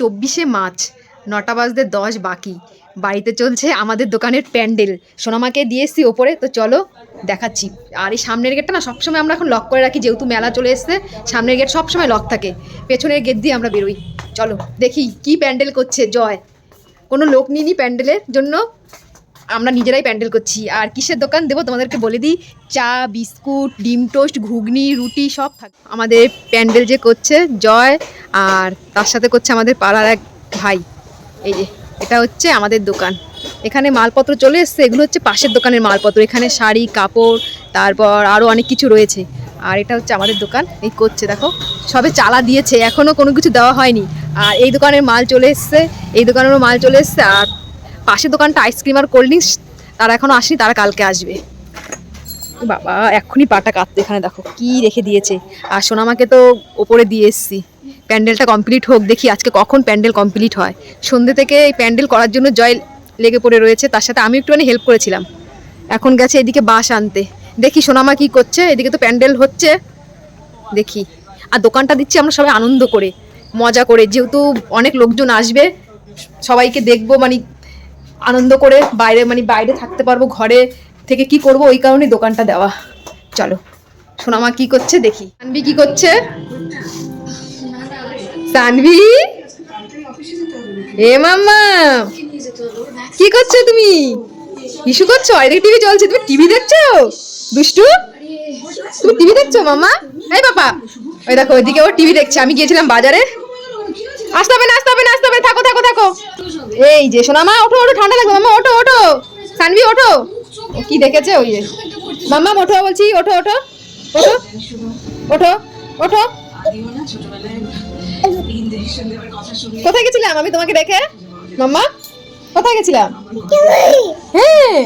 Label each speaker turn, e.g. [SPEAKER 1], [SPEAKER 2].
[SPEAKER 1] চব্বিশে মার্চ, নটা বাজতে দশ বাকি। বাড়িতে চলছে আমাদের দোকানের প্যান্ডেল। সোনামাকে দিয়ে এসছি ওপরে, তো চলো দেখাচ্ছি। আর এই সামনের গেটটা না সবসময় আমরা এখন লক করে রাখি, যেহেতু মেলা চলে এসছে, সামনের গেট সবসময় লক থাকে। পেছনের গেট দিয়ে আমরা বেরোই। চলো দেখি কি প্যান্ডেল করছে, জয়। কোনো লোক নিইনি প্যান্ডেলের জন্য। আমরা নিজেরাই প্যান্ডেল করছি। আর কিসের দোকান দেবো? তোমাদেরকে বলে দিই, চা, বিস্কুট, ডিম টোস্ট, ঘুগনি, রুটি, সব থাকে আমাদের প্যান্ডেল যে করছে জয়, আর তার সাথে করছে আমাদের পাড়ার এক ভাই। এই যে, এটা হচ্ছে আমাদের দোকান। এখানে মালপত্র চলে এসছে, এগুলো হচ্ছে পাশের দোকানের মালপত্র। এখানে শাড়ি, কাপড়, তারপর আরও অনেক কিছু রয়েছে। আর এটা হচ্ছে আমাদের দোকান, এই করছে, দেখো। সবে চালা দিয়েছে এখনও কোনো কিছু দেওয়া হয়নি। আর এই দোকানের মাল চলে এসছে, এই দোকানেরও মাল চলে এসছে, আর পাশের দোকানটা আইসক্রিম আর কোল্ড ড্রিঙ্কস তারা এখনও আসেনি, তারা কালকে আসবে। বাবা, এক্ষুনি পাটা কাঁদতে এখানে দেখো, কি রেখে দিয়েছে। আর সোনামাকে তো ওপরে দিয়ে এসছি। প্যান্ডেলটা কমপ্লিট হোক, দেখি আজকে কখন প্যান্ডেল কমপ্লিট হয়। সন্ধ্যে থেকে এই প্যান্ডেল করার জন্য জয় লেগে পড়ে রয়েছে, তার সাথে আমি একটুখানি হেল্প করেছিলাম। এখন গেছে এদিকে বাস আনতে। দেখি সোনামা কি করছে, এদিকে তো প্যান্ডেল হচ্ছে। দেখি। আর দোকানটা দিচ্ছি আমরা সবাই আনন্দ করে, মজা করে। যেহেতু অনেক লোকজন আসবে, সবাইকে দেখব মানে আনন্দ করে বাইরে মানে বাইরে থাকতে পারব, ঘরে থেকে কি করব, ওই কারণে দোকানটা দেওয়া। চলো, সোনামা কি করছে দেখি। সানভি কি করছে? সানভি? এ মাম্মা, কি করছ তুমি? ইস্যু করছ? এদিকে টিভি চলছে, তুমি টিভি দেখছ? দুষ্টু, তুমি টিভি দেখছ মামা এই বাবা, ওই দেখো, ওইদিকে ও টিভি দেখছে, আমি গিয়েছিলাম বাজারে। আসতে হবে না, আসতে হবে না, আসতে হবে থাকো থাকো থাকো। এই যে শোনা মা ওঠো ওঠো ঠান্ডা লাগবে মামা ওঠো ওঠো। সানভি ওঠো। কি দেখেছে ওই যে? মাম্মা ওঠো বলছি ওঠো ওঠো ওঠো ওঠো ওঠো। কোথায় গেছিলাম আমি তোমাকে দেখে? মাম্মা কোথায় গেছিলাম? হ্যাঁ।